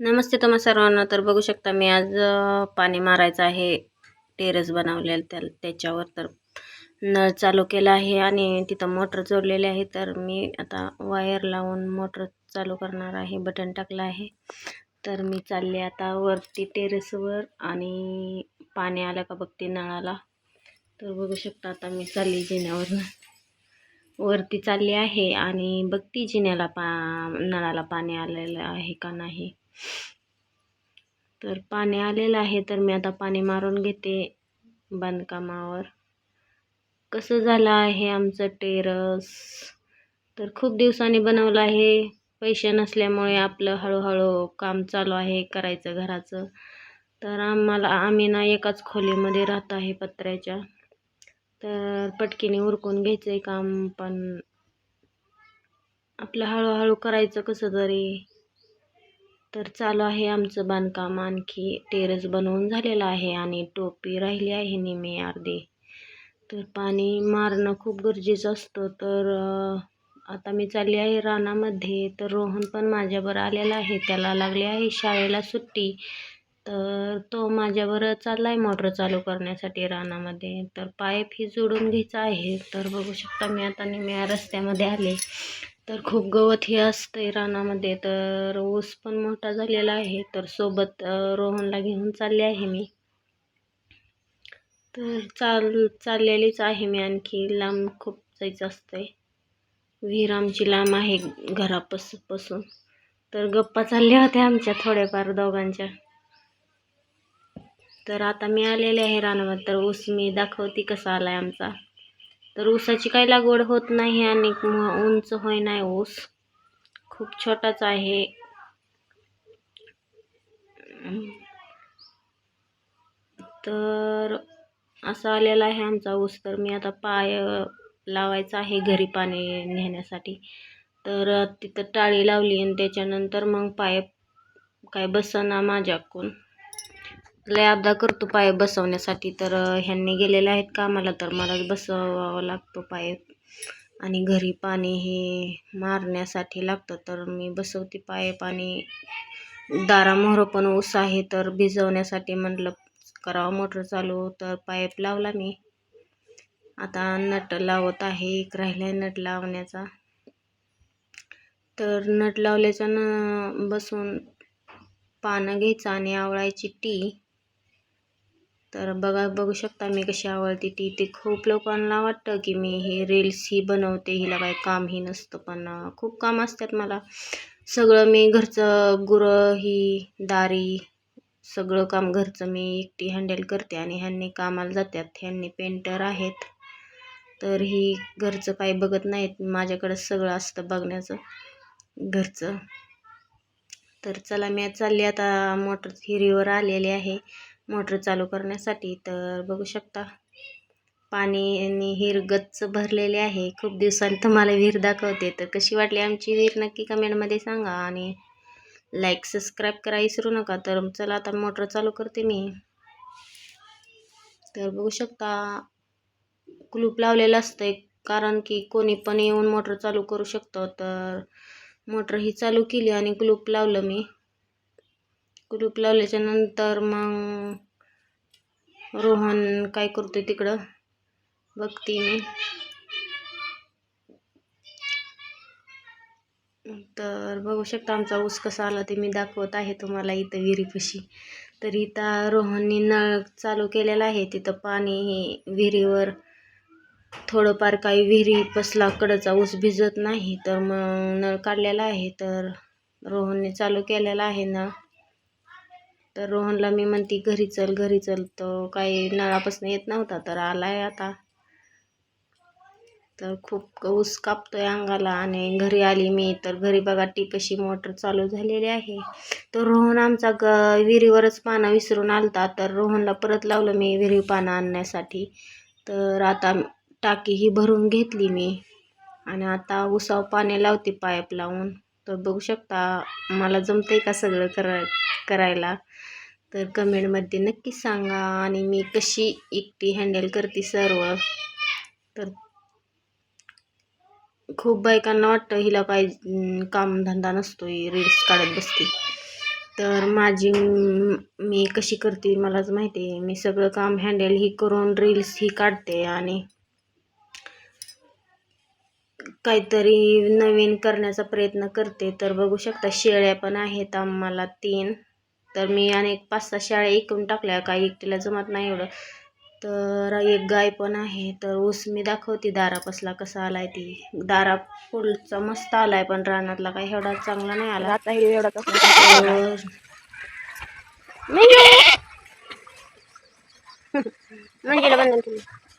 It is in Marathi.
नमस्ते तुम्हा सर्वांना. तर बघू शकता मी आज पाणी मारायचं आहे. टेरेस बनवलेलं त्या त्याच्यावर तर नळ चालू केला आहे आणि तिथं मोटर जोडलेली आहे. तर मी आता वायर लावून मोटर चालू करणार आहे. बटन टाकलं आहे. तर मी चालले आता वरती टेरेसवर आणि पाणी आलं का बघते नळाला. तर बघू शकता आता मी चालली जिन्यावरनं वरती चालली आहे आणि बघती जिन्याला पा नळाला पाणी आलेलं आहे का नाही. तर पाणी आलेलं आहे तर मी आता पाणी मारून घेते बांधकामावर. कसं झालं आहे आमचं टेरस? तर खूप दिवसांनी बनवलं आहे. पैसे नसल्यामुळे आपलं हळूहळू काम चालू आहे करायचं घराचं. तर आम्हाला आम्ही ना एकाच खोलीमध्ये राहत आहे पत्र्याच्या. तर पटकीने उरकून घ्यायचं आहे काम पण आपलं हळूहळू करायचं कसं तरी? तर चालू आहे आमचं बांधकाम. आणखी टेरेस बनवून झालेलं आहे आणि टोपी राहिली आहे नेहमी अर्धी. तर पाणी मारणं खूप गरजेचं असतं. तर आता मी चालली आहे रानामध्ये. तर रोहन पण माझ्यावर आलेला आहे. त्याला लागली आहे शाळेला सुट्टी. तर तो माझ्यावर चालला आहे मोटर चालू करण्यासाठी रानामध्ये. तर पाईप ही जोडून घ्यायचा आहे. तर बघू शकता मी आता निम्या रस्त्यामध्ये आले. तर खूप गवत हे असतंय रानामध्ये. तर ऊस पण मोठा झालेला आहे. तर सोबत रोहनला घेऊन चालले आहे मी. तर चाल चाललेलीच आहे मी आणखी. लांब खूप जायचं असतंय. विहीर आमची लांब आहे घरापासपासून तर गप्पा चालल्या होत्या आमच्या थोड्याफार दोघांच्या. तर आता मी आलेले आहे रानामध्ये तर ऊस मी दाखवते कसा आलाय आमचा. तर ऊसाची काही लागवड होत नाही आणि उंच होय नाही ऊस. खूप छोटाच आहे. तर असा आलेला आहे आमचा ऊस. तर मी आता पाय लावायचा आहे घरी पाणी नेण्यासाठी. तर तिथं टाळी लावली आणि त्याच्यानंतर मग पाय काय बसना माझ्याकून लय अब्दा करतो पाय बसवण्यासाठी. तर ह्यांनी गेलेले आहेत कामाला तर मला बसवावं लागतो पाय. आणि घरी पाणी हे मारण्यासाठी लागतं तर मी बसवते पाय. पाणी दारामोहरं पण ऊस आहे तर भिजवण्यासाठी म्हटलं करावं मोटर चालू. तर पाईप लावला मी. आता नट लावत आहे एक राहिला नट लावण्याचा. तर नट लावल्याच्यानं बसून पानं घ्यायचं आणि आवळायची टी. तर बघा बघू शकता मी कशी आवडते ती. ते खूप लोकांना वाटतं की मी हे रील्स ही बनवते हिला काही कामही नसतं. पण खूप काम असतात मला. सगळं मी घरचं गुरं ही दारी सगळं काम घरचं मी एकटी हँडल करते आणि ह्यांनी कामाला जातात. ह्यांनी पेंटर आहेत. तर ही घरचं काही बघत नाहीत. माझ्याकडं सगळं असतं बघण्याचं घरचं. तर चला मी चालली आता मोटर हिरीवर आलेली आहे. मोटर चालू करण्यासाठी. तर बघू शकता पाणी आणि हिर गच्च भरलेले आहे. खूप दिवसांनी तुम्हाला विहीर दाखवते. तर कशी वाटली आमची विहीर नक्की कमेंटमध्ये सांगा आणि लाईक सबस्क्राईब करा विसरू नका. तर चला आता मोटर चालू करते मी. तर बघू शकता कुलूप लावलेलं असतं कारण की कोणी पण येऊन मोटर चालू करू शकतो. तर मोटर ही चालू केली आणि कुलूप लावलं मी. कुलूप लावल्याच्या नंतर मग रोहन काय करतोय तिकडं? बघते मी. तर बघू शकता आमचा ऊस कसा आला ते मी दाखवत आहे तुम्हाला इथं विहिरीपाशी. तर इथं रोहननी नळ चालू केलेला आहे. तिथं पाणी हे विहिरीवर थोडंफार काही विहिरी पसला कडचा ऊस भिजत नाही. तर मग नळ काढलेला आहे. तर रोहनने चालू केलेला आहे नळ. तर रोहनला मी म्हणते घरी चल घरी चल. तो काही नळापासून येत नव्हता तर आला आहे आता. तर खूप ऊस कापतोय अंगाला आणि घरी आली मी. तर घरी बघा टीपशी मोटर चालू झालेली आहे. तर रोहन आमचा ग विहिरीवरच पानं विसरून आलता. तर रोहनला परत लावलं मी विहिरी पानं आणण्यासाठी. तर आता टाकी ही भरून घेतली मी. आणि आता उसाव पाणी लावते पाईप लावून. तर बघू शकता मला जमतंय का सगळं करा करायला? तर कमेंटमध्ये नक्की सांगा आणि मी कशी एकटी हँडल करते सर्व. तर खूप बायकांना वाटतं हिला पाहिजे कामधंदा नसतो ही रील्स काढत बसते. तर माझी मी कशी करते मलाच माहिती आहे. मी सगळं काम हँडल ही करून रील्स ही काढते आणि काहीतरी नवीन करण्याचा प्रयत्न करते. तर बघू शकता शेळ्या पण आहेत आम्हाला तीन. तर मी अनेक पाच सहा शेळ्या इकून टाकल्या काही एकटीला जमत नाही एवढं. तर एक गाय पण आहे तर ऊस मी दाखवते दारापासला कसा आलाय ती. दारा पुढचा मस्त आलाय पण रानातला काही एवढा चांगला नाही आला. आता एवढा कसं